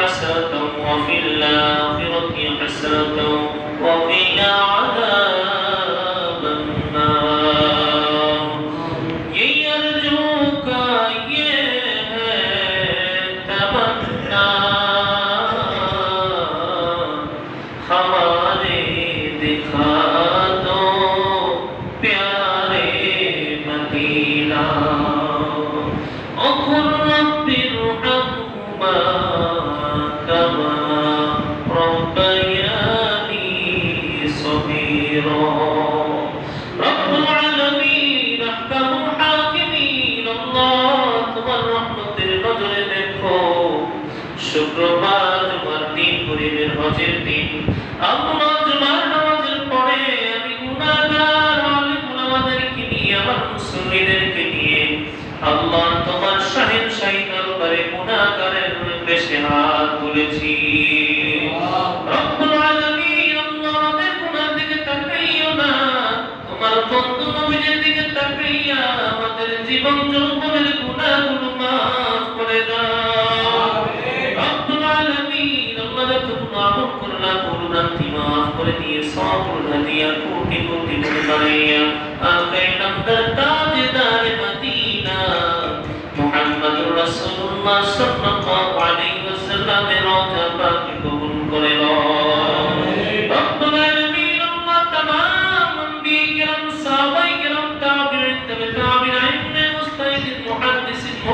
حسنة وفي الآخرة حسنة وقنا عذاب النار ये अर्जू का ये है तमन्ना हमारे दिखा दो प्यारे मदीना أخر رب ارحمهما শুক্রবার তোমার দিন গরিবের হজের নিয়ে আমার তোমার শাহিন শাহিন দরবারে গুনাহগারের বেশে হাত তুলেছি বন্ধু নবীর দিকে তাকাইয়া আমাদের জীবন যৌবনের গুনাহগুলো মাফ করে দাও। রব্বুল আলামিন আল্লাহ গুনাহ আমল করলাম গুনাহটি মাফ করে দিয়ে সব গুনাহ দিয়া কোটি কোটি গুণ বানাইয়া আকাই নামদার তাজদার মদিনা মুহাম্মদুর রাসূলুল্লাহ সাল্লাল্লাহু আলাইহি ওয়াসাল্লামের রওজা পাক কবুল করে নাও।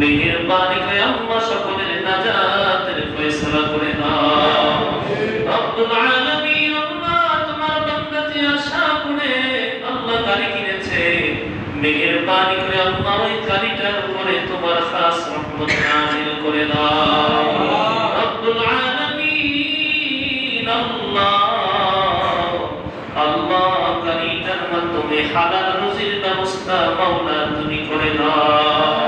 মেহেরবানি করে আম্মা সকলের নাজাতের ফয়সালা করে দাও রব্বুল আলামিন আল্লাহ তোমার বান্দা যে আশা আল্লাহ গাড়ি কিনেছে। মেহেরবানি করে আল্লাহ তোমার করে দাও রব্বুল আলামিন আল্লাহ আল্লাহ গাড়িটার মাধ্যমে হালাল রুজির ব্যবস্থা মাওলা তুমি করে দাও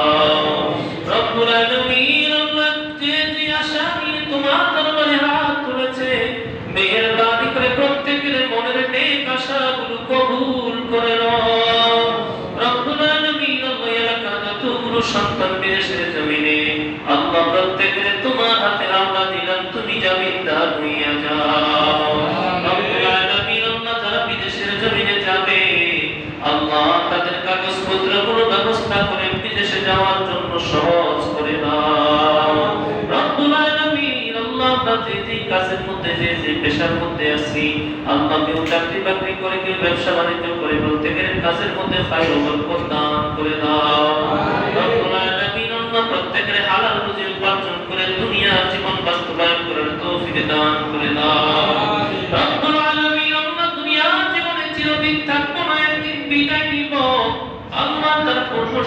তোমার হাতে আমরা দিলাম, তুমি হইয়া যাও। কাজের মধ্যে চাকরি বাকরি করে ব্যবসা বাণিজ্য করে, প্রত্যেকের কাজের মধ্যে দান করে দাও। দান করে দাও। রব্বুল আলামিন আল্লাহ দুনিয়ার জীবনে চিরদিন থাকব না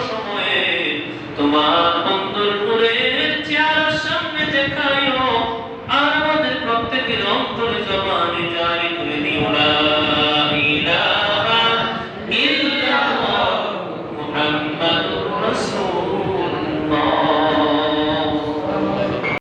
সময়ে তোমার